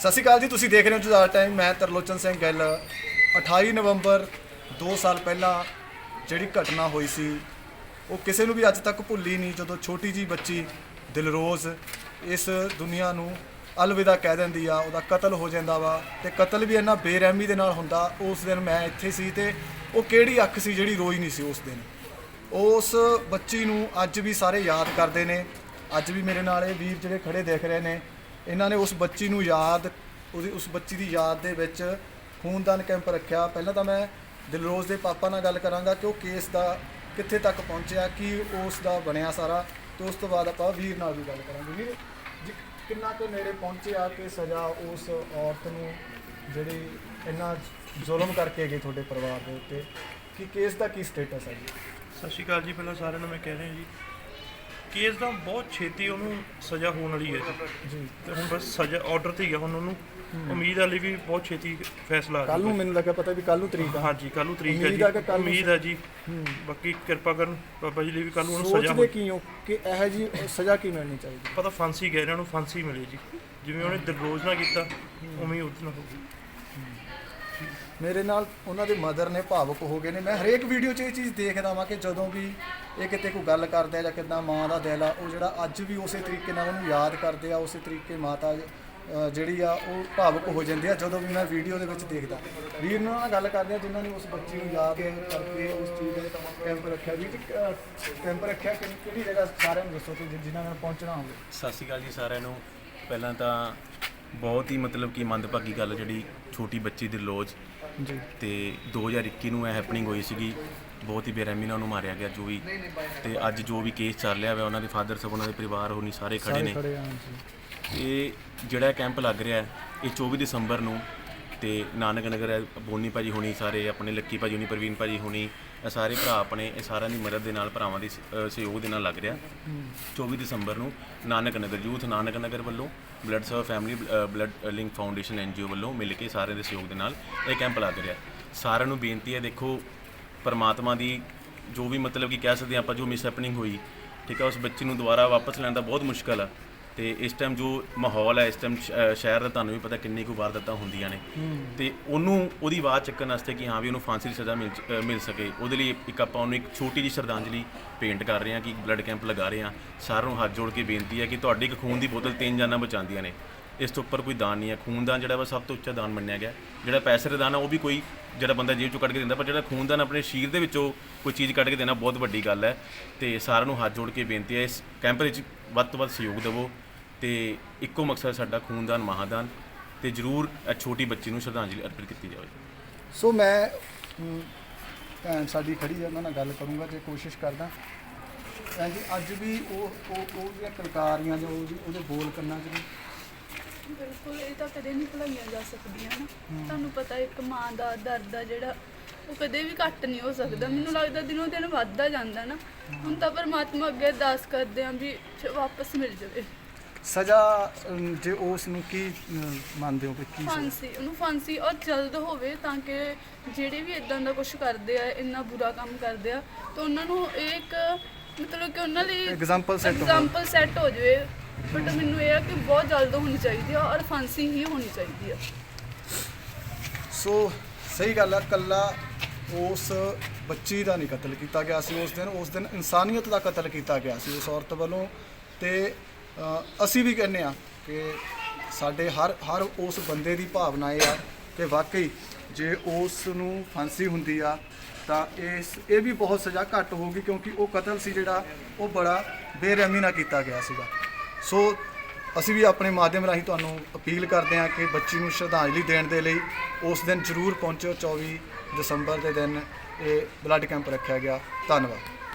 ਸਤਿ ਸ਼੍ਰੀ ਅਕਾਲ ਜੀ, ਤੁਸੀਂ ਦੇਖ ਰਹੇ ਹੋ ਜੁਝਾਰ ਟਾਈਮ। ਮੈਂ ਤਰਲੋਚਨ ਸਿੰਘ ਗਿੱਲ। 28 ਨਵੰਬਰ 2 ਸਾਲ ਪਹਿਲਾਂ ਜਿਹੜੀ ਘਟਨਾ ਹੋਈ ਸੀ, ਉਹ ਕਿਸੇ ਨੂੰ ਵੀ ਅੱਜ ਤੱਕ ਭੁੱਲੀ ਨਹੀਂ, ਜਦੋਂ ਛੋਟੀ ਜੀ ਬੱਚੀ ਦਿਲਰੋਜ਼ ਇਸ ਦੁਨੀਆ ਨੂੰ ਅਲਵਿਦਾ ਕਹਿ ਦਿੰਦੀ ਆ, ਉਹਦਾ ਕਤਲ ਹੋ ਜਾਂਦਾ ਵਾ ਤੇ ਕਤਲ ਵੀ ਇੰਨਾ ਬੇਰਹਿਮੀ ਦੇ ਨਾਲ ਹੁੰਦਾ, ਉਸ ਦਿਨ ਮੈਂ ਇੱਥੇ ਸੀ ਤੇ ਉਹ ਕਿਹੜੀ ਅੱਖ ਸੀ ਜਿਹੜੀ ਰੋਈ ਨਹੀਂ ਸੀ ਉਸ ਦਿਨ। ਉਸ ਬੱਚੀ ਨੂੰ ਅੱਜ ਵੀ ਸਾਰੇ ਯਾਦ ਕਰਦੇ ਨੇ। ਅੱਜ ਵੀ ਮੇਰੇ ਨਾਲ ਇਹ ਵੀਰ ਜਿਹੜੇ ਖੜੇ ਦੇਖ ਰਹੇ ਨੇ ਇਹਨਾਂ ਨੇ ਉਸ ਬੱਚੀ ਨੂੰ ਯਾਦ ਉਹਦੀ ਉਸ ਬੱਚੀ ਦੀ ਯਾਦ ਦੇ ਵਿੱਚ ਖੂਨਦਾਨ ਕੈਂਪ ਰੱਖਿਆ। ਪਹਿਲਾਂ ਤਾਂ ਮੈਂ ਦਿਲਰੋਜ਼ ਦੇ ਪਾਪਾ ਨਾਲ ਗੱਲ ਕਰਾਂਗਾ ਕਿ ਉਹ ਕੇਸ ਦਾ ਕਿੱਥੇ ਤੱਕ ਪਹੁੰਚਿਆ, ਕੀ ਉਸ ਦਾ ਬਣਿਆ ਸਾਰਾ ਤੇ ਉਸ ਤੋਂ ਬਾਅਦ ਆਪਾਂ ਵੀਰ ਨਾਲ ਵੀ ਗੱਲ ਕਰਾਂਗੇ। ਵੀਰ, ਜੀ, ਕਿੰਨਾ ਕੁ ਨੇੜੇ ਪਹੁੰਚੇ ਆ ਕਿ ਸਜ਼ਾ ਉਸ ਔਰਤ ਨੂੰ ਜਿਹੜੀ ਇੰਨਾ ਜ਼ੁਲਮ ਕਰਕੇ ਗਈ ਤੁਹਾਡੇ ਪਰਿਵਾਰ ਦੇ ਉੱਤੇ? ਕਿ ਕੇਸ ਦਾ ਕੀ ਸਟੇਟਸ ਹੈ ਜੀ? ਸਤਿ ਸ਼੍ਰੀ ਅਕਾਲ ਜੀ, ਪਹਿਲਾਂ ਸਾਰਿਆਂ ਨੂੰ ਮੈਂ ਕਹਿ ਰਿਹਾ ਜੀ ਕੇਸ ਦਾ ਬਹੁਤ ਛੇਤੀ ਉਹਨੂੰ ਸਜ਼ਾ ਹੋਣ ਵਾਲੀ ਹੈ ਜੀ। ਤੇ ਹੁਣ ਬਸ ਸਜ਼ਾ ਆਰਡਰ ਤੇ ਹੀ ਆ ਹੁਣ ਉਹਨੂੰ। ਉਮੀਦ ਹੈ ਲਈ ਵੀ ਬਹੁਤ ਛੇਤੀ ਫੈਸਲਾ ਆ ਕੱਲ ਨੂੰ। ਮੈਨੂੰ ਲੱਗਾ ਪਤਾ ਵੀ ਕੱਲ ਨੂੰ ਤਰੀਕ ਆ। ਹਾਂਜੀ ਕੱਲ ਨੂੰ ਤਰੀਕ ਹੈ ਜੀ। ਨੂੰ ਉਮੀਦ ਹੈ ਜੀ। ਬਾਕੀ ਕਿਰਪਾ ਕਰਨ ਬਾਬਾ ਜੀ ਲਈ ਵੀ ਕੱਲ ਨੂੰ ਉਹਨੂੰ ਸਜ਼ਾ ਸੋਚਦੇ ਹੋ ਕੀ ਕਿ ਇਹ ਜੀ ਸਜ਼ਾ ਕੀ ਮਿਲਣੀ ਚਾਹੀਦੀ? ਪਤਾ ਫਾਂਸੀ ਗਏ ਇਹਨਾਂ ਨੂੰ ਫਾਂਸੀ ਮਿਲੇ ਜੀ। ਜਿਵੇਂ ਉਹਨੇ ਦਿਲਰੋਜ਼ ਨਾਲ ਕੀਤਾ ਉਵੇਂ ਹੀ ਉਹਦੇ ਨਾਲ ਹੋਊਗੀ ਮੇਰੇ ਨਾਲ ਉਹਨਾਂ ਦੇ ਮਦਰ ਨੇ ਭਾਵੁਕ ਹੋ ਗਏ ਨੇ। ਮੈਂ ਹਰੇਕ ਵੀਡੀਓ 'ਚ ਇਹ ਚੀਜ਼ ਦੇਖਦਾ ਵਾਂ ਕਿ ਜਦੋਂ ਵੀ ਇਹ ਕਿਤੇ ਕੋਈ ਗੱਲ ਕਰਦੇ ਆ ਜਾਂ ਕਿਦਾਂ ਮਾਂ ਦਾ ਦਿਲ ਆ, ਉਹ ਜਿਹੜਾ ਅੱਜ ਵੀ ਉਸੇ ਤਰੀਕੇ ਨਾਲ ਉਹਨੂੰ ਯਾਦ ਕਰਦੇ ਆ, ਉਸੇ ਤਰੀਕੇ ਮਾਤਾ ਜਿਹੜੀ ਆ, ਉਹ ਭਾਵੁਕ ਹੋ ਜਾਂਦੀ ਆ ਜਦੋਂ ਵੀ ਮੈਂ ਵੀਡੀਓ ਦੇ ਵਿੱਚ ਦੇਖਦਾ। ਵੀਰ ਨਾਲ ਗੱਲ ਕਰਦੇ ਆ ਜਿਨ੍ਹਾਂ ਨੇ ਉਸ ਬੱਚੀ ਨੂੰ ਯਾਦ ਕਰਕੇ ਉਸ ਚੀਜ਼ ਦੇ ਕੈਂਪ ਰੱਖਿਆ। ਵੀ ਕੈਂਪ ਰੱਖਿਆ ਕਿ ਕਿਹੜੀ ਜਗ੍ਹਾ ਸਾਰਿਆਂ ਨੂੰ ਦੱਸੋ ਕਿ ਜਿ- ਜਿਨ੍ਹਾਂ ਨਾਲ ਪਹੁੰਚਣਾ ਹੋਵੇ? ਸਤਿ ਸ਼੍ਰੀ ਅਕਾਲ ਜੀ ਸਾਰਿਆਂ ਨੂੰ। ਪਹਿਲਾਂ ਤਾਂ ਬਹੁਤ ਹੀ ਮਤਲਬ ਕਿ ਮੰਦਭਾਗੀ ਗੱਲ ਜਿਹੜੀ ਛੋਟੀ ਬੱਚੀ ਦੀ ਲੋਜ। ਜੀ। ਤੇ 2021 ਨੂੰ ਇਹ ਹੈਪਨਿੰਗ ਹੋਈ ਸੀਗੀ। ਬਹੁਤ ਹੀ ਬੇਰਹਿਮੀ ਨਾਲ ਉਹਨੂੰ ਮਾਰਿਆ ਗਿਆ ਜੋ ਵੀ। ਤੇ ਅੱਜ ਜੋ ਵੀ ਕੇਸ ਚੱਲ ਰਿਹਾ ਵਾ ਉਹਨਾਂ ਦੇ ਫਾਦਰ ਸਾਹਿਬ ਉਹਨਾਂ ਦੇ ਪਰਿਵਾਰ ਹੋਣੀ ਸਾਰੇ ਖੜੇ ਨੇ। ਇਹ ਜਿਹੜਾ ਕੈਂਪ ਲੱਗ ਰਿਹਾ ਹੈ, ਇਹ 24 ਦਸੰਬਰ ਨੂੰ ਤੇ ਨਾਨਕ ਨਗਰ ਹੈ, ਬੋਨੀ ਭਾਜੀ ਹੋਣੀ ਸਾਰੇ ਆਪਣੇ ਲੱਕੀ ਭਾਜੀ ਹੋਣੀ ਪ੍ਰਵੀਨ ਭਾਜੀ ਹੋਣੀ ਇਹ ਸਾਰੇ ਭਰਾ ਆਪਣੇ ਇਹ ਸਾਰਿਆਂ ਦੀ ਮਦਦ ਦੇ ਨਾਲ ਭਰਾਵਾਂ ਦੀ ਸ- ਅ, ਸਹਿਯੋਗ ਦੇ ਨਾਲ ਲੱਗ ਰਿਹਾ। 24 ਦਸੰਬਰ ਨੂੰ ਨਾਨਕ ਨਗਰ ਯੂਥ ਨਾਨਕ ਨਗਰ ਵੱਲੋਂ blood serve family blood link foundation NGO ਵੱਲੋਂ ਮਿਲ ਕੇ ਸਾਰਿਆਂ ਦੇ ਸਹਿਯੋਗ ਦੇ ਨਾਲ ਇਹ ਕੈਂਪ ਲੱਗ ਰਿਹਾ। ਸਾਰਿਆਂ ਨੂੰ ਬੇਨਤੀ ਹੈ ਦੇਖੋ ਪਰਮਾਤਮਾ ਦੀ ਜੋ ਵੀ ਮਤਲਬ ਕਿ ਕਹਿ ਸਕਦੇ ਹਾਂ ਆਪਾਂ ਜੋ ਮਿਸਹੈਪਨਿੰਗ ਹੋਈ ਠੀਕ ਹੈ ਉਸ ਬੱਚੇ ਨੂੰ ਦੁਬਾਰਾ ਵਾਪਸ ਲੈਣ ਦਾ ਬਹੁਤ ਮੁਸ਼ਕਲ ਆ। ਤੇ ਇਸ ਟਾਈਮ ਜੋ ਮਾਹੌਲ ਹੈ ਇਸ ਟਾਈਮ ਸ਼ਹਿਰ ਦਾ ਤੁਹਾਨੂੰ ਵੀ ਪਤਾ ਕਿੰਨੀ ਕੁ ਵਾਰਦਾਤਾਂ ਹੁੰਦੀਆਂ ਨੇ। ਤੇ ਉਹਨੂੰ ਉਹਦੀ ਆਵਾਜ਼ ਚੱਕਣ ਵਾਸਤੇ ਕਿ ਹਾਂ ਵੀ ਉਹਨੂੰ ਫਾਂਸੀ ਦੀ ਸਜ਼ਾ ਮਿਲ ਮਿਲ ਸਕੇ। ਉਹਦੇ ਲਈ ਇੱਕ ਆਪਾਂ ਉਹਨੂੰ ਇੱਕ ਛੋਟੀ ਜਿਹੀ ਸ਼ਰਧਾਂਜਲੀ ਪੇਂਟ ਕਰ ਰਹੇ ਹਾਂ ਕਿ ਬਲੱਡ ਕੈਂਪ ਲਗਾ ਰਹੇ ਹਾਂ। ਸਾਰਿਆਂ ਨੂੰ ਹੱਥ ਜੋੜ ਕੇ ਬੇਨਤੀ ਹੈ ਕਿ ਤੁਹਾਡੀ ਇੱਕ ਖੂਨ ਦੀ ਬੋਤਲ ਤਿੰਨ ਜਾਨਾਂ ਬਚਾਉਂਦੀਆਂ ਨੇ। ਇਸ ਤੋਂ ਉੱਪਰ ਕੋਈ ਦਾਨ ਨਹੀਂ ਹੈ। ਖੂਨਦਾਨ ਜਿਹੜਾ ਵਾ ਸਭ ਤੋਂ ਉੱਚਾ ਦਾਨ ਮੰਨਿਆ ਗਿਆ। ਜਿਹੜਾ ਪੈਸੇ ਦਾ ਦਾਨ ਆ ਉਹ ਵੀ ਕੋਈ ਜਿਹੜਾ ਬੰਦਾ ਜੇਬ ਚੋਂ ਕੱਢ ਕੇ ਦਿੰਦਾ ਪਰ ਜਿਹੜਾ ਖੂਨਦਾਨ ਆਪਣੇ ਸ਼ਰੀਰ ਦੇ ਵਿੱਚੋਂ ਕੋਈ ਚੀਜ਼ ਕੱਢ ਕੇ ਦੇਣਾ ਬਹੁਤ ਵੱਡੀ ਗੱਲ ਹੈ। ਤੇ ਸਾਰਿਆਂ ਨੂੰ ਹੱਥ ਜੋੜ ਕੇ ਬੇਨਤੀ ਹੈ ਇਸ ਕੈਂਪ ਵਿੱਚ ਵੱਧ ਤੋਂ ਵੱਧ ਸਹਿਯੋਗ ਦਿਵੋ। ਤੇ ਇੱਕੋ ਮਕਸਦ ਸਾਡਾ ਖੂਨਦਾਨ ਮਹਾਦਾਨ ਤੇ ਜਰੂਰ ਇਹ ਛੋਟੀ ਬੱਚੀ ਨੂੰ ਸ਼ਰਧਾਂਜਲੀ ਅਰਪਿਤ ਕੀਤੀ ਜਾਵੇ। ਸੋ ਮੈਂ ਅਮ, ਭੈਣ ਸਾਡੀ ਖੜੀ ਹੈ ਉਹਨਾਂ ਨਾਲ ਗੱਲ ਕਰੂੰਗਾ ਜੇ ਕੋਸ਼ਿਸ਼ ਕਰਦਾ। ਭੈਣ ਜੀ ਅੱਜ ਵੀ ਉਹ ਉਹ ਉਹਦੀਆਂ ਕਲਕਾਰੀਆਂ ਜੋ ਉਹਦੀ- ਉਹਦੇ ਬੋਲ ਕੰਨਾਂ 'ਚ ਵੀ ਬਿਲਕੁਲ ਇਹ ਤਾਂ ਕਦੇ ਨਹੀਂ ਭੁਲਾਈਆਂ ਜਾ ਸਕਦੀਆਂ ਨਾ। ਤੁਹਾਨੂੰ ਪਤਾ ਇੱਕ ਮਾਂ ਦਾ ਦਰਦ ਆ ਜਿਹੜਾ ਉਹ ਕਦੇ ਵੀ ਘੱਟ ਨਹੀਂ ਹੋ ਸਕਦਾ। ਮੈਨੂੰ ਲੱਗਦਾ ਦਿਨੋਂ ਦਿਨ ਵੱਧਦਾ ਜਾਂਦਾ ਨਾ। ਹੁਣ ਤਾਂ ਪਰਮਾਤਮਾ ਅੱਗੇ ਅਰਦਾਸ ਕਰਦੇ ਆਂ ਵੀ ਚ- ਵਾਪਸ ਮਿਲ ਜਾਵੇ। ਸਜ਼ਾ ਅਮ, ਜੇ ਉਸ ਨੂੰ ਕੀ ਅਮ, ਮੰਨਦੇ ਹੋ ਕਿ ਕੀ ਸਜ਼ਾ? ਫਾਂਸੀ ਉਹਨੂੰ ਫਾਂਸੀ ਔਰ ਜਲਦ ਹੋਵੇ ਤਾਂ ਕਿ ਜਿਹੜੇ ਵੀ ਇਦਾਂ ਦਾ ਕੁਝ ਕਰਦੇ ਆ ਇੰਨਾ ਬੁਰਾ ਕੰਮ ਕਰਦੇ ਆ ਤਾਂ ਉਹਨਾਂ ਨੂੰ ਇਹ ਇੱਕ ਮਤਲਬ ਕਿ ਉਹਨਾਂ ਲਈ Example set ਹੋਵੇ। ਐਗਜ਼ਾਮਪਲ ਸੈੱਟ ਹੋ ਜਾਵੇ ਬਟ ਮੈਨੂੰ ਇਹ ਆ ਕਿ ਬਹੁਤ ਜਲਦ ਹੋਣੀ ਚਾਹੀਦੀ ਆ ਔਰ ਫਾਂਸੀ ਹੀ ਹੋਣੀ ਚਾਹੀਦੀ ਆ ਸੋ ਸਹੀ ਗੱਲ ਹੈ ਕੱਲਾ ਉਸ ਬੱਚੀ ਦਾ ਨਹੀਂ ਕਤਲ ਕੀਤਾ ਗਿਆ ਸੀ ਉਸ ਦਿਨ ਉਸ ਦਿਨ ਇਨਸਾਨੀਅਤ ਦਾ ਕਤਲ ਕੀਤਾ ਗਿਆ ਸੀ ਉਸ ਔਰਤ ਵੱਲੋਂ ਤੇ ਅਸੀਂ ਵੀ ਕਹਿੰਦੇ ਆ ਕਿ ਸਾਡੇ ਹਰ ਹਰ ਉਸ ਬੰਦੇ ਦੀ ਭਾਵਨਾ ਇਹ ਆ ਕਿ ਵਾਕਈ ਜੇ ਉਸ ਨੂੰ ਫਾਂਸੀ ਹੁੰਦੀ ਆ, ਤਾਂ ਇਸ, ਇਹ ਵੀ ਬਹੁਤ ਸਜ਼ਾ ਘੱਟ ਹੋਊਗੀ ਕਿਉਂਕਿ ਉਹ ਕਤਲ ਸੀ ਜਿਹੜਾ, ਉਹ ਬੜਾ ਬੇਰਹਿਮੀ ਨਾਲ ਕੀਤਾ ਗਿਆ ਸੀਗਾ। ਸੋ ਅਸੀਂ ਵੀ ਆਪਣੇ ਮਾਧਿਅਮ ਰਾਹੀਂ ਤੁਹਾਨੂੰ ਅਪੀਲ ਕਰਦੇ ਹਾਂ ਕਿ ਬੱਚੀ ਨੂੰ ਸ਼ਰਧਾਂਜਲੀ ਦੇਣ ਦੇ ਲਈ ਉਸ ਦਿਨ ਜ਼ਰੂਰ ਪਹੁੰਚੋ 24 ਦਸੰਬਰ ਦੇ ਦਿਨ ਇਹ ਬਲੱਡ ਕੈਂਪ ਰੱਖਿਆ ਗਿਆ। ਧੰਨਵਾਦ।